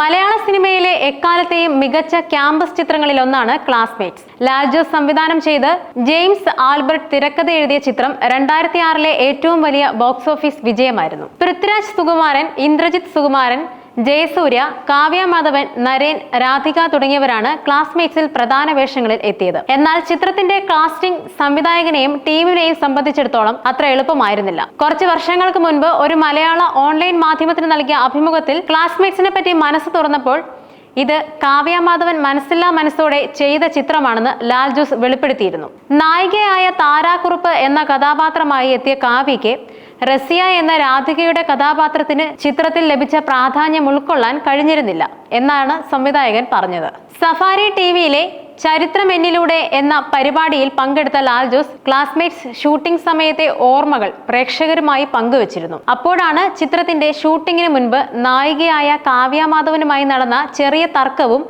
മലയാള സിനിമയിലെ എക്കാലത്തെയും മികച്ച ക്യാമ്പസ് ചിത്രങ്ങളിൽ ഒന്നാണ് ക്ലാസ്മേറ്റ്സ്. ലാജോസ് സംവിധാനം ചെയ്ത് ജെയിംസ് ആൽബർട്ട് തിരക്കഥ എഴുതിയ ചിത്രം രണ്ടായിരത്തി ആറിലെ ഏറ്റവും വലിയ ബോക്സ് ഓഫീസ് വിജയമായിരുന്നു. പൃഥ്വിരാജ് സുകുമാരൻ ഇന്ദ്രജിത് സുകുമാരൻ ജയസൂര്യ കാവ്യ മാധവൻ നരേൻ രാധിക തുടങ്ങിയവരാണ് ക്ലാസ്മേറ്റ്സിൽ പ്രധാന വേഷങ്ങളിൽ എത്തിയത്. എന്നാൽ ചിത്രത്തിന്റെ കാസ്റ്റിംഗ് സംവിധായകനെയും ടീമിനെയും സംബന്ധിച്ചിടത്തോളം അത്ര എളുപ്പമായിരുന്നില്ല. കുറച്ച് വർഷങ്ങൾക്ക് മുൻപ് ഒരു മലയാള ഓൺലൈൻ മാധ്യമത്തിന് നൽകിയ അഭിമുഖത്തിൽ ക്ലാസ്മേറ്റ്സിനെ പറ്റി മനസ്സ് തുറന്നപ്പോൾ ഇത് കാവ്യമാധവൻ മനസ്സില്ലാ മനസ്സോടെ ചെയ്ത ചിത്രമാണെന്ന് ലാൽ ജോസ് വെളിപ്പെടുത്തിയിരുന്നു. നായികയായ താരാക്കുറുപ്പ് എന്ന കഥാപാത്രമായി എത്തിയ കാവ്യയ്ക്ക് റസിയ എന്ന രാധികയുടെ കഥാപാത്രത്തിന് ചിത്രത്തിൽ ലഭിച്ച പ്രാധാന്യം ഉൾക്കൊള്ളാൻ കഴിഞ്ഞിരുന്നില്ല എന്നാണ് സംവിധായകൻ പറഞ്ഞത്. സഫാരി ടി വിയിലെ ചരിത്രം എന്നിലൂടെ എന്ന പരിപാടിയിൽ പങ്കെടുത്ത ലാൽ ജോസ് ക്ലാസ്മേറ്റ്സ് ഷൂട്ടിംഗ് സമയത്തെ ഓർമ്മകൾ പ്രേക്ഷകരുമായി പങ്കുവച്ചിരുന്നു. അപ്പോഴാണ് ചിത്രത്തിന്റെ ഷൂട്ടിങ്ങിന് മുൻപ് നായികയായ കാവ്യ മാധവനുമായി നടന്ന ചെറിയ തർക്കവും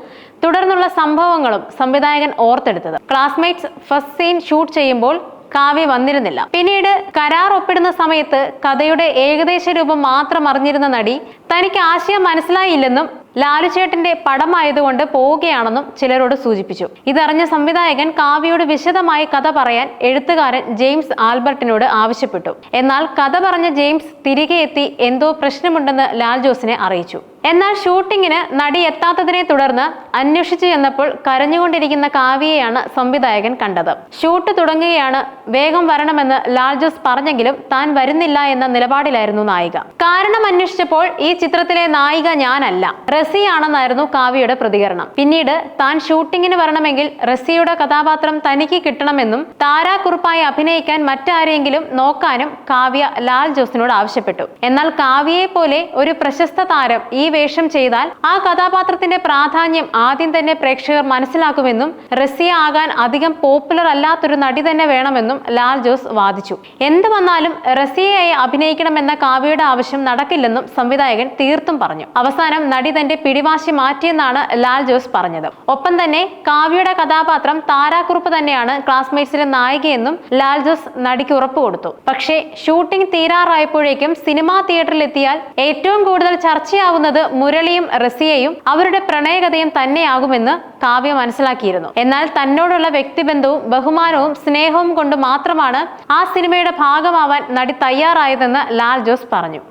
തുടർന്നുള്ള സംഭവങ്ങളും സംവിധായകൻ ഓർത്തെടുത്തത്. ക്ലാസ്മേറ്റ്സ് ഫസ്റ്റ് സീൻ ഷൂട്ട് ചെയ്യുമ്പോൾ കാവ്യ വന്നിരുന്നില്ല. പിന്നീട് കരാർ ഒപ്പിടുന്ന സമയത്ത് കഥയുടെ ഏകദേശ രൂപം മാത്രം അറിഞ്ഞിരുന്ന നടി തനിക്ക് ആശയം മനസ്സിലായില്ലെന്നും ലാലുചേട്ടന്റെ പടമായതുകൊണ്ട് പോവുകയാണെന്നും ചിലരോട് സൂചിപ്പിച്ചു. ഇതറിഞ്ഞ സംവിധായകൻ കാവ്യയോട് വിശദമായി കഥ പറയാൻ എഴുത്തുകാരൻ ജെയിംസ് ആൽബർട്ടിനോട് ആവശ്യപ്പെട്ടു. എന്നാൽ കഥ പറഞ്ഞ ജെയിംസ് തിരികെ എത്തി എന്തോ പ്രശ്നമുണ്ടെന്ന് ലാൽ ജോസിനെ അറിയിച്ചു. എന്നാൽ ഷൂട്ടിങ്ങിന് നടി എത്താത്തതിനെ തുടർന്ന് അന്വേഷിച്ചു ചെന്നപ്പോൾ കരഞ്ഞുകൊണ്ടിരിക്കുന്ന കാവ്യയാണ് സംവിധായകൻ കണ്ടത്. ഷൂട്ട് തുടങ്ങുകയാണ് വേഗം വരണമെന്ന് ലാൽ ജോസ് പറഞ്ഞെങ്കിലും താൻ വരുന്നില്ല എന്ന നിലപാടിലായിരുന്നു നായിക. കാരണം അന്വേഷിച്ചപ്പോൾ ഈ ചിത്രത്തിലെ നായിക ഞാനല്ല. റസിയാണെന്നായിരുന്നു കാവ്യയുടെ പ്രതികരണം. പിന്നീട് താൻ ഷൂട്ടിങ്ങിന് വരണമെങ്കിൽ റസിയുടെ കഥാപാത്രം തനിക്ക് കിട്ടണമെന്നും താരാക്കുറുപ്പായി അഭിനയിക്കാൻ മറ്റാരെയെങ്കിലും നോക്കാനും കാവ്യ ലാൽ ജോസിനോട് ആവശ്യപ്പെട്ടു. എന്നാൽ കാവ്യയെ പോലെ ഒരു പ്രശസ്ത താരം ഈ വേഷം ചെയ്താൽ ആ കഥാപാത്രത്തിന്റെ പ്രാധാന്യം ആദ്യം തന്നെ പ്രേക്ഷകർ മനസ്സിലാക്കുമെന്നും റസിയ ആകാൻ അധികം പോപ്പുലർ അല്ലാത്തൊരു നടി തന്നെ വേണമെന്നും ലാൽ ജോസ് വാദിച്ചു. എന്ത് വന്നാലും റസിയയായി അഭിനയിക്കണമെന്ന കാവ്യയുടെ ആവശ്യം നടക്കില്ലെന്നും സംവിധായകൻ തീർത്തും പറഞ്ഞു. അവസാനം നടി തന്റെ പിടിവാശി മാറ്റിയെന്നാണ് ലാൽ ജോസ് പറഞ്ഞത്. ഒപ്പം തന്നെ കാവ്യയുടെ കഥാപാത്രം താരാക്കുറുപ്പ് തന്നെയാണ് ക്ലാസ്മേറ്റ്സിലെ നായികയെന്നും ലാൽ ജോസ് നടിക്ക് ഉറപ്പ് കൊടുത്തു. പക്ഷേ ഷൂട്ടിംഗ് തീരാറായപ്പോഴേക്കും സിനിമാ തിയേറ്ററിൽ എത്തിയാൽ ഏറ്റവും കൂടുതൽ ചർച്ചയാവുന്നത് മുരളിയും റസിയയും അവരുടെ പ്രണയകഥയും തന്നെയാകുമെന്ന് കാവ്യ മനസ്സിലാക്കിയിരുന്നു. എന്നാൽ തന്നോടുള്ള വ്യക്തിബന്ധവും ബഹുമാനവും സ്നേഹവും കൊണ്ട് മാത്രമാണ് ആ സിനിമയുടെ ഭാഗമാവാൻ നടി തയ്യാറായതെന്ന് ലാൽ ജോസ് പറഞ്ഞു.